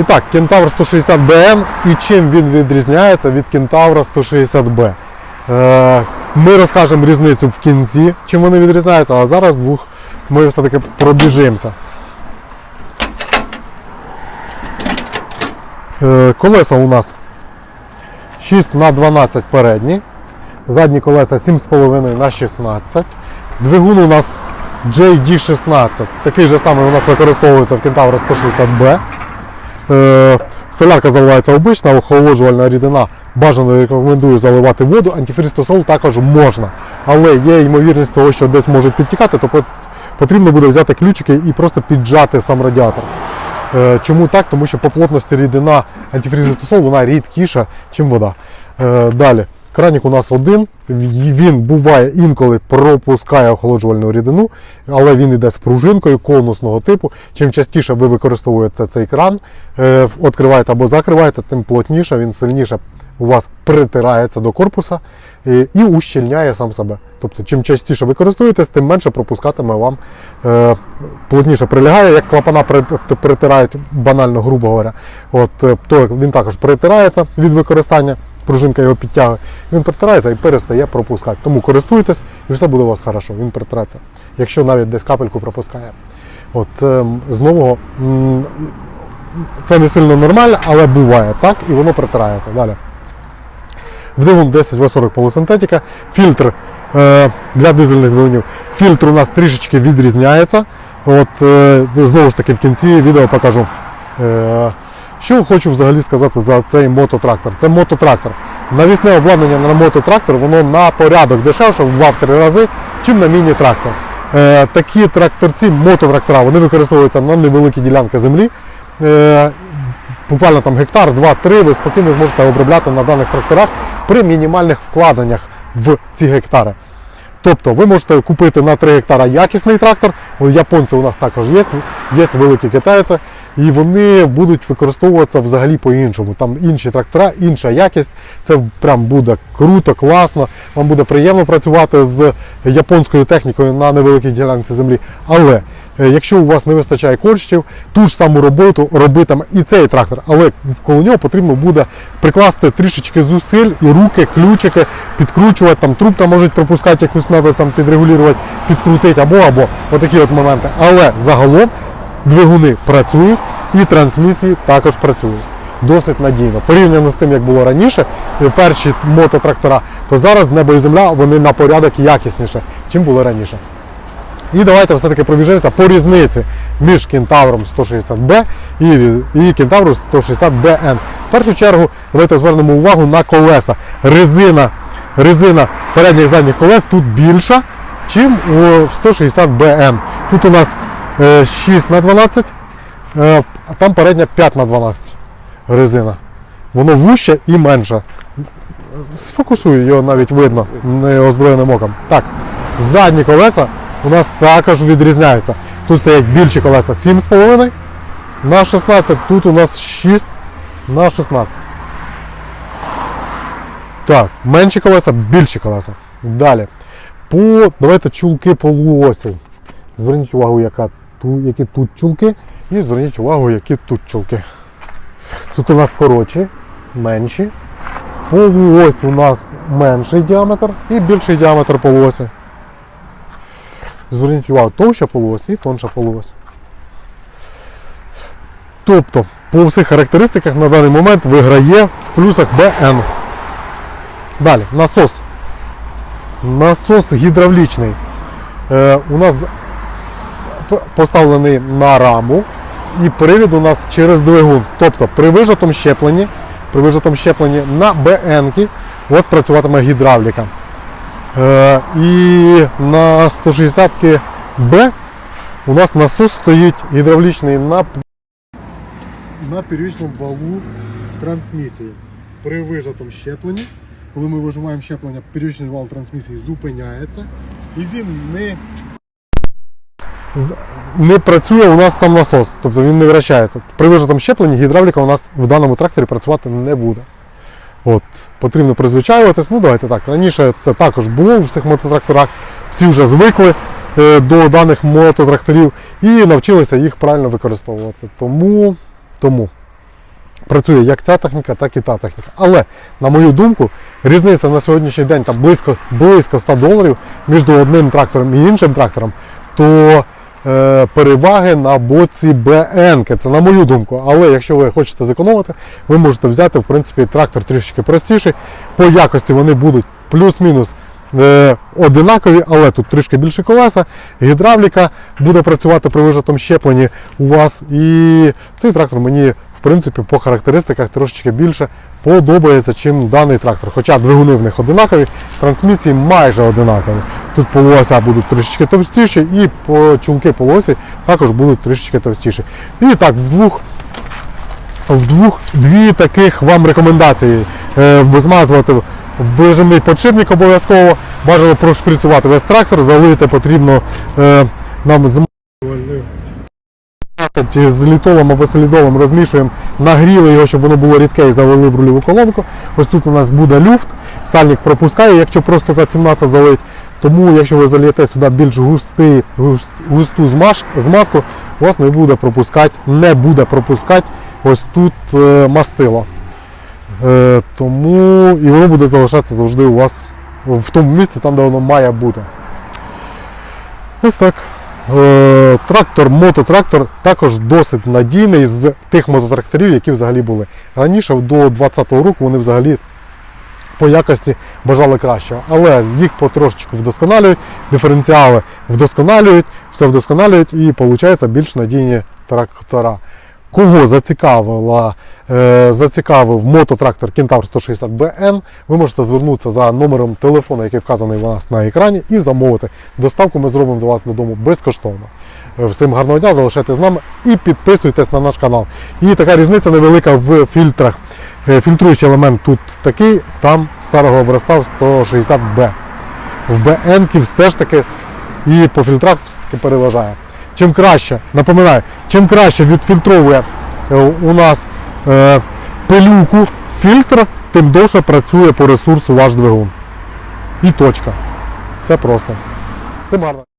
І так, Кентавр 160 BM і чим він відрізняється від Кентавра 160B. Е, Ми розкажемо різницю в кінці, чим вони відрізняються, а зараз двох ми все-таки пробіжимося. Е, Колеса у нас 6 на 12 передні, задні колеса 7,5 на 16. Двигун у нас JD16, такий же самий у нас використовується в Кентавра 160B. Е, Солярка заливається обична, охолоджувальна рідина. Бажано рекомендую заливати воду. Антифрістосол також можна. Але є ймовірність того, що десь можуть підтікати, то потрібно буде взяти ключики і просто піджати сам радіатор. Е, Чому так? Тому що по плотності рідина антифрізистосол вона рідкіша, ніж вода. Е, Далі. Кранік у нас один, він буває інколи пропускає охолоджувальну рідину, але він йде з пружинкою конусного типу. Чим частіше ви використовуєте цей кран, е, відкриваєте або закриваєте, тим плотніше, він сильніше у вас притирається до корпуса е, і ущільняє сам себе. Тобто, чим частіше ви користуєтесь, тим менше пропускатиме вам е, плотніше прилягає, як клапана притирають банально, грубо говоря. От, то він також притирається від використання, пружинка його підтягує. Він притирається і перестає пропускати. Тому користуйтесь і все буде у вас хорошо. Він притреться. Якщо навіть десь капельку пропускає. От е, з це не сильно нормально, але буває так, і воно притирається. Далі. Двигун 10В40 полусинтетика. Фільтр е, для дизельних двигунів. Фільтр у нас трішечки відрізняється. От, е, знову ж таки в кінці відео покажу. Що хочу взагалі сказати за цей мототрактор? Це мототрактор. Навісне обладнання на мототрактор воно на порядок дешевше в 2-3 рази, чим на міні-трактор. Е, такі тракторці, мототрактора, вони використовуються на невеликі ділянки землі. Е, буквально там гектар, 2-3, ви спокійно зможете обробляти на даних тракторах при мінімальних вкладеннях в ці гектари. Тобто ви можете купити на 3 гектара якісний трактор. Японці у нас також є, є великі китайці, і вони будуть використовуватися взагалі по-іншому. Там інші трактора, інша якість. Це прям буде круто, класно. Вам буде приємно працювати з японською технікою на невеликій ділянці землі. Але якщо у вас не вистачає коштів, ту ж саму роботу робитиме і цей трактор, але коло нього потрібно буде прикласти трішечки зусиль і руки, ключики, підкручувати, там трубка може пропускати, якусь треба там підрегулювати, підкрутити або або отакі от моменти. Але загалом двигуни працюють і трансмісії також працюють. Досить надійно. Порівняно з тим, як було раніше, е, перші мототрактора, то зараз небо і земля вони на порядок якісніше, чим було раніше. І давайте все-таки пробіжимося по різниці між кентавром 160B і, і кентавром 160BN. В першу чергу давайте звернемо увагу на колеса. Резина, резина передніх і задніх колес тут більша, ніж у 160BN. Тут у нас е, 6 на 12, е, а там передня 5 на 12 резина. Воно вуще і менше. Сфокусую, його навіть видно неозброєним оком. Так, задні колеса у нас також відрізняються. Тут стоять більші колеса 7,5 на 16, тут у нас 6 на 16. Так, менші колеса, більші колеса. Далі. По, давайте чулки полуосі. Зверніть увагу, яка, ту, які тут чулки, і зверніть увагу, які тут чулки. Тут у нас коротші, менші. Полуось у нас менший діаметр і більший діаметр полуосі. Зверніть увагу, товща полуось і тонша полуось. Тобто, по всіх характеристиках на даний момент виграє в плюсах BN. Далі, насос. Насос гідравлічний. Е, у нас поставлений на раму і привід у нас через двигун. Тобто при вижатому щепленні, при вижатому щепленні на БН у вас працюватиме гідравліка. Е, і на 160 Б у нас насос стоїть гідравлічний на, на первічному валу трансмісії. При вижатому щепленні, коли ми вижимаємо щеплення, первічний вал трансмісії зупиняється і він не не працює у нас сам насос, тобто він не вращається. При вижатому щепленні гідравліка у нас в даному тракторі працювати не буде. От, потрібно призвичаюватись. Ну, давайте так. Раніше це також було у всіх мототракторах. Всі вже звикли е, до даних мототракторів і навчилися їх правильно використовувати. Тому, тому працює як ця техніка, так і та техніка. Але, на мою думку, різниця на сьогоднішній день там близько, близько 100 доларів між одним трактором і іншим трактором, то переваги на боці БН. Це на мою думку. Але якщо ви хочете зекономити, ви можете взяти в принципі трактор трішки простіший. По якості вони будуть плюс-мінус. е, Одинакові, але тут трішки більше колеса, гідравліка буде працювати при вижатому щепленні у вас. І цей трактор мені, в принципі, по характеристиках трошечки більше подобається, чим даний трактор. Хоча двигуни в них одинакові, трансмісії майже одинакові. Тут полуося будуть трішечки товстіші, і чулки полосі також будуть трішечки товстіші. І так, в двох в двох дві таких вам рекомендації. Е, змазувати вижимний подшипник обов'язково. Бажано прошприцювати весь трактор, залити потрібно е, нам з чи з літолом або солідолом розмішуємо, нагріли його, щоб воно було рідке і залили в рульову колонку. Ось тут у нас буде люфт, сальник пропускає, якщо просто Т-17 залить. Тому, якщо ви залієте сюди більш густий, густ- густу змаш, змазку, у вас не буде пропускати, не буде пропускати ось тут е, мастило. Е, тому і воно буде залишатися завжди у вас в тому місці, там, де воно має бути. Ось так. Е, трактор, мототрактор також досить надійний з тих мототракторів, які взагалі були. Раніше, до 2020 року, вони взагалі по якості бажали кращого. Але їх потрошечку вдосконалюють, диференціали вдосконалюють, все вдосконалюють і виходить більш надійні трактора. Кого зацікавила, е, зацікавив мототрактор Кентавр 160 BN, ви можете звернутися за номером телефону, який вказаний у нас на екрані, і замовити. Доставку ми зробимо до вас додому безкоштовно. Е, Всім гарного дня, залишайтесь з нами і підписуйтесь на наш канал. І така різниця невелика в фільтрах. Е, Фільтруючий елемент тут такий, там старого образця 160B. В BN все ж таки і по фільтрах все таки переважає. Чим краще, напоминаю, чим краще відфільтровує е, у нас е, пилюку фільтр, тим довше працює по ресурсу ваш двигун. І точка. Все просто. Все гарно.